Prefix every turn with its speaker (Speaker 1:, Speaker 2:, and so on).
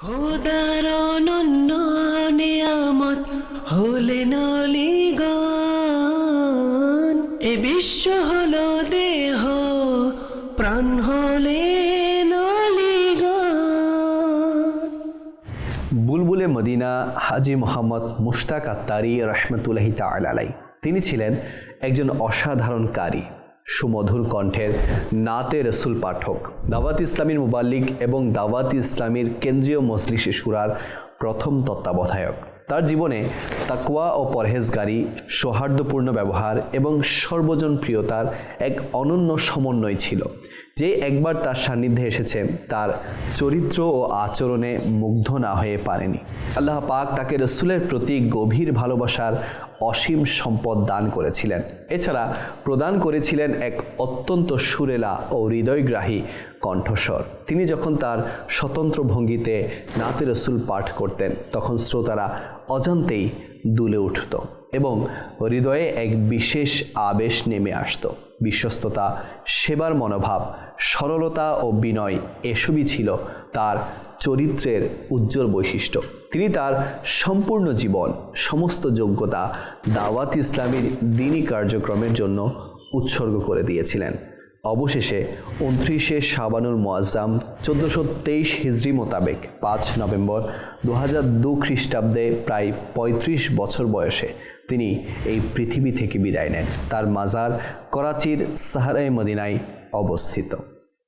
Speaker 1: খোদার অনন্য নিয়ামত হলেন অলিগণ এ বিশ্ব হলো দেহ, প্রাণ অলিগণ
Speaker 2: বুলবুলে মদিনা হাজি মোহাম্মদ মুশতাক আত্তারি রহমতুল্লাহি তালাই তিনি ছিলেন একজন অসাধারণ কারি সুমধুর কণ্ঠের নাতে রসুল পাঠক। দাওয়াত ইসলামীর মুবাল্লিক এবং দাওয়াত ইসলামীর কেন্দ্রীয় মজলিস সুরার প্রথম তত্ত্বাবধায়ক। তার জীবনে তাকুয়া ও পরহেজগারি, সৌহার্দ্যপূর্ণ ব্যবহার এবং সর্বজনপ্রিয়তার এক অনন্য সমন্বয় ছিল। যে একবার তার সান্নিধ্যে এসেছে, তার চরিত্র ও আচরণে মুগ্ধ না হয়ে পারেনি। আল্লাহ পাক তাকে রসুলের প্রতি গভীর ভালোবাসার অসীম সম্পদ দান করেছিলেন। এছাড়া প্রদান করেছিলেন এক অত্যন্ত সুরেলা ও হৃদয়গ্রাহী কণ্ঠস্বর। তিনি যখন তার স্বতন্ত্র ভঙ্গিতে নাতে রসুল পাঠ করতেন, তখন শ্রোতারা অজান্তেই দুলে উঠত এবং হৃদয়ে এক বিশেষ আবেশ নেমে আসত। বিশ্বস্ততা, সেবার মনোভাব, সরলতা ও বিনয় এসবই ছিল তার চরিত্রের উজ্জ্বল বৈশিষ্ট্য। তিনি তার সম্পূর্ণ জীবন, সমস্ত যোগ্যতা দাওয়াত ইসলামীর দিনী কার্যক্রমের জন্য উৎসর্গ করে দিয়েছিলেন। অবশেষে উনত্রিশে শাবানুল মোয়াজ্জাম চোদ্দোশো তেইশ হিজড়ি মোতাবেক পাঁচ নভেম্বর দু হাজার দু খ্রিস্টাব্দে প্রায় পঁয়ত্রিশ বছর বয়সে তিনি এই পৃথিবী থেকে বিদায় নেন। তার মাজার করাচির সাহারাই মদিনায় অবস্থিত।